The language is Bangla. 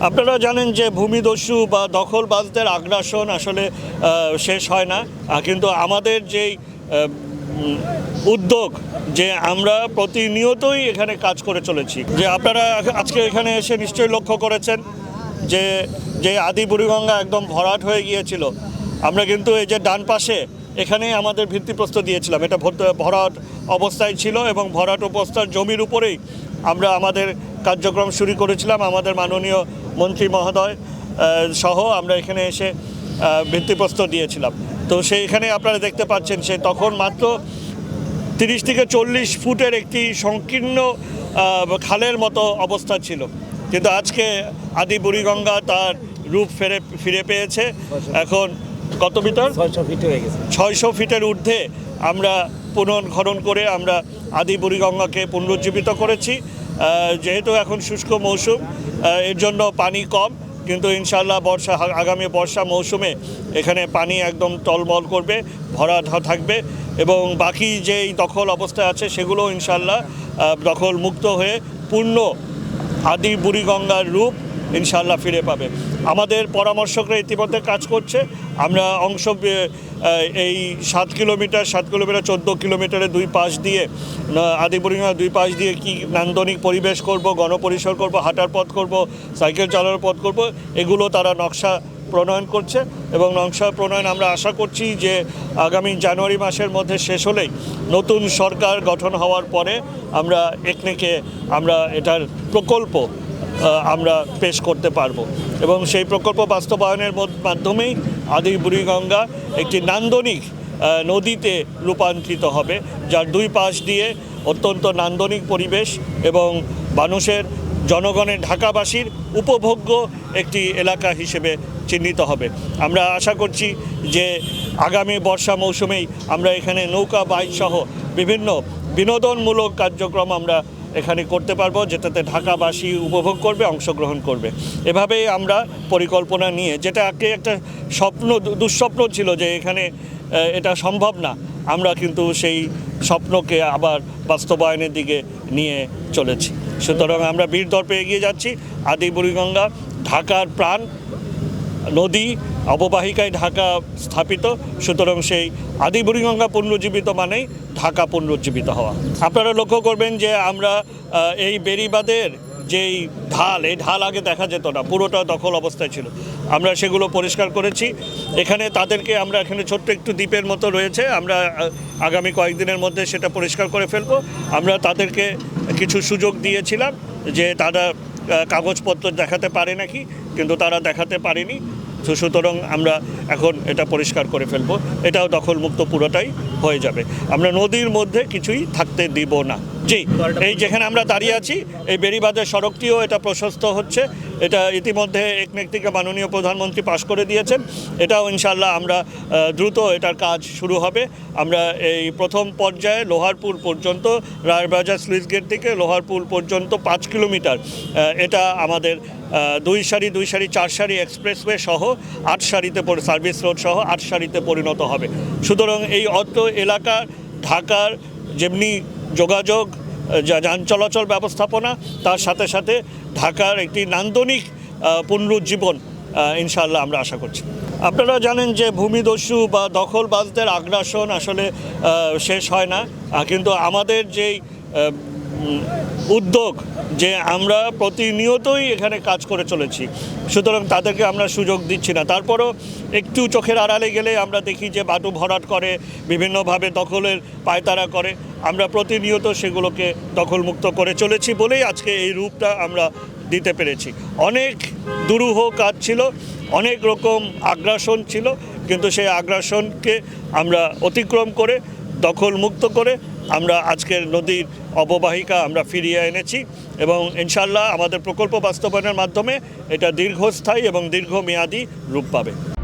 আপনারা জানেন যে ভূমিদস্যু বা দখলবাজদের আগ্রাসন আসলে শেষ হয় না। কিন্তু আমাদের যেই উদ্যোগ যে আমরা প্রতিনিয়তই এখানে কাজ করে চলেছি। যে আপনারা আজকে এখানে এসে নিশ্চয়ই লক্ষ্য করেছেন যে যে আদি বুড়িগঙ্গা একদম ভরাট হয়ে গিয়েছিল। আমরা কিন্তু এই যে ডান পাশে এখানেই আমাদের ভিত্তিপ্রস্তর দিয়েছিলাম। এটা ভর- ভরাট অবস্থায় ছিল এবং ভরাট অবস্থার জমির উপরেই আমরা আমাদের কার্যক্রম শুরু করেছিলাম। আমাদের মাননীয় মন্ত্রী মহোদয় সহ আমরা এখানে এসে ভিত্তিপ্রস্তর দিয়েছিলাম। তো সেইখানে আপনারা দেখতে পাচ্ছেন সে তখন মাত্র তিরিশ থেকে চল্লিশ ফুটের একটি সংকীর্ণ খালের মতো অবস্থা ছিল। কিন্তু আজকে আদি বুড়িগঙ্গা তার রূপ ফেরে ফিরে পেয়েছে। এখন কত মিটার? ছয়শো ফিট হয়ে গেছে। ছয়শো ফিটের ঊর্ধ্বে আমরা পুনর্খনন করে আমরা আদি বুড়িগঙ্গাকে পুনরুজ্জীবিত করেছি। যেহেতু এখন শুষ্ক মৌসুম এর জন্য পানি কম, কিন্তু ইনশাল্লাহ বর্ষা, আগামী বর্ষা মৌসুমে এখানে পানি একদম টলমল করবে, ভরা থাকবে এবং বাকি যেই দখল অবস্থায় আছে সেগুলো ইনশাল্লাহ দখল মুক্ত হয়ে পূর্ণ আদি বুড়িগঙ্গার রূপ ইনশাল্লাহ ফিরে পাবে। আমাদের পরামর্শকরা ইতিমধ্যে কাজ করছে। আমরা অংশ এই সাত কিলোমিটার সাত কিলোমিটার, চোদ্দ কিলোমিটারের দুই পাশ দিয়ে না- আদি বুড়িগঙ্গার দুই পাশ দিয়ে কি নান্দনিক পরিবেশ করব, গণপরিসর করব, হাঁটার পথ করব, সাইকেল চালানোর পথ করব, এগুলো তারা নকশা প্রণয়ন করছে এবং নকশা প্রণয়ন আমরা আশা করছি যে আগামী জানুয়ারি মাসের মধ্যে শেষ হলেই নতুন সরকার গঠন হওয়ার পরে আমরা একনেকে আমরা এটার প্রকল্প আমরা পেশ করতে পারব। এবং সেই প্রকল্প বাস্তবায়নের মাধ্যমেই আদি বুড়িগঙ্গা একটি নান্দনিক নদীতে রূপান্তরিত হবে, যার দুই পাশ দিয়ে অত্যন্ত নান্দনিক পরিবেশ এবং মানুষের, জনগণের, ঢাকাবাসীর উপভোগ্য একটি এলাকা হিসেবে চিহ্নিত হবে। আমরা আশা করছি যে আগামী বর্ষা মৌসুমেই আমরা এখানে নৌকা, বাইক সহ বিভিন্ন বিনোদনমূলক কার্যক্রম আমরা এখানে করতে পারব, যেটাতে ঢাকাবাসী উপভোগ করবে, অংশগ্রহণ করবে। এভাবেই আমরা পরিকল্পনা নিয়ে, যেটা আগে একটা স্বপ্ন দুঃস্বপ্ন ছিল যে এখানে এটা সম্ভব না, আমরা কিন্তু সেই স্বপ্নকে আবার বাস্তবায়নের দিকে নিয়ে চলেছি। সুতরাং আমরা বীর দর্পে এগিয়ে যাচ্ছি। আদি বুড়িগঙ্গা, ঢাকার প্রাণ নদী অববাহিকায় ঢাকা স্থাপিত। সুতরাং সেই আদি বুড়িগঙ্গা পুনরুজ্জীবিত মানেই ঢাকা পুনরুজ্জীবিত হওয়া। আপনারা লক্ষ্য করবেন যে আমরা এই বেরিবাদের যেই ঢাল, এই ঢাল আগে দেখা যেত না, পুরোটা দখল অবস্থায় ছিল। আমরা সেগুলো পরিষ্কার করেছি। এখানে তাদেরকে আমরা এখানে ছোট্ট একটু দ্বীপের মতো রয়েছে। আমরা আগামী কয়েকদিনের মধ্যে সেটা পরিষ্কার করে ফেলব। আমরা তাদেরকে কিছু সুযোগ দিয়েছিলাম যে তারা কাগজপত্র দেখাতে পারে নাকি, কিন্তু তারা দেখাতে পারেনি। তো সুতরাং আমরা এখন এটা পরিষ্কার করে ফেলব। এটাও দখলমুক্ত পুরোটাই হয়ে যাবে। আমরা নদীর মধ্যে কিছুই থাকতে দিব না। জি, এই যেখানে আমরা দাঁড়িয়ে আছি, এই বেরিবাদের সড়কটিও এটা প্রশস্ত হচ্ছে। এটা ইতিমধ্যে একনেক থেকে মাননীয় প্রধানমন্ত্রী পাশ করে দিয়েছেন। এটাও ইনশাল্লাহ আমরা দ্রুত এটার কাজ শুরু হবে। আমরা এই প্রথম পর্যায়ে লোহারপুর পর্যন্ত, রায়বাজার স্লুইস গেট থেকে লোহারপুর পর্যন্ত পাঁচ কিলোমিটার এটা আমাদের দুই সারি দুই সারি চার সারি এক্সপ্রেসওয়ে সহ আট সারিতে সার্ভিস রোড সহ আট সারিতে পরিণত হবে। সুতরাং এই অত্র এলাকা ঢাকার যেমনি যোগাযোগ যান চলাচল ব্যবস্থাপনা তার সাথে সাথে ঢাকার একটি নান্দনিক পুনরুজ্জীবন আহ, ইনশাআল্লাহ আমরা আশা করছি। আপনারা জানেন যে ভূমিদস্যু বা দখলবাজদের আগ্রাসন আসলে শেষ হয় না। কিন্তু আমাদের যেই উদ্যোগ যে আমরা প্রতিনিয়তই এখানে কাজ করে চলেছি। সুতরাং তাদেরকে আমরা সুযোগ দিচ্ছি না। তারপরও একটু চোখের আড়ালে গেলে আমরা দেখি যে বাটু ভরাট করে, বিভিন্নভাবে দখলের পায়তারা করে। আমরা প্রতিনিয়ত সেগুলোকে দখলমুক্ত করে চলেছি বলেই আজকে এই রূপটা আমরা দিতে পেরেছি। অনেক দুরূহ কাজ ছিল, অনেক রকম আগ্রাসন ছিল, কিন্তু সেই আগ্রাসনকে আমরা অতিক্রম করে, দখলমুক্ত করে আমরা আজকের নদীর অববাহিকা আমরা ফিরিয়ে এনেছি এবং ইনশাল্লাহ আমাদের প্রকল্প বাস্তবায়নের মাধ্যমে এটা দীর্ঘস্থায়ী এবং দীর্ঘমেয়াদী রূপ পাবে।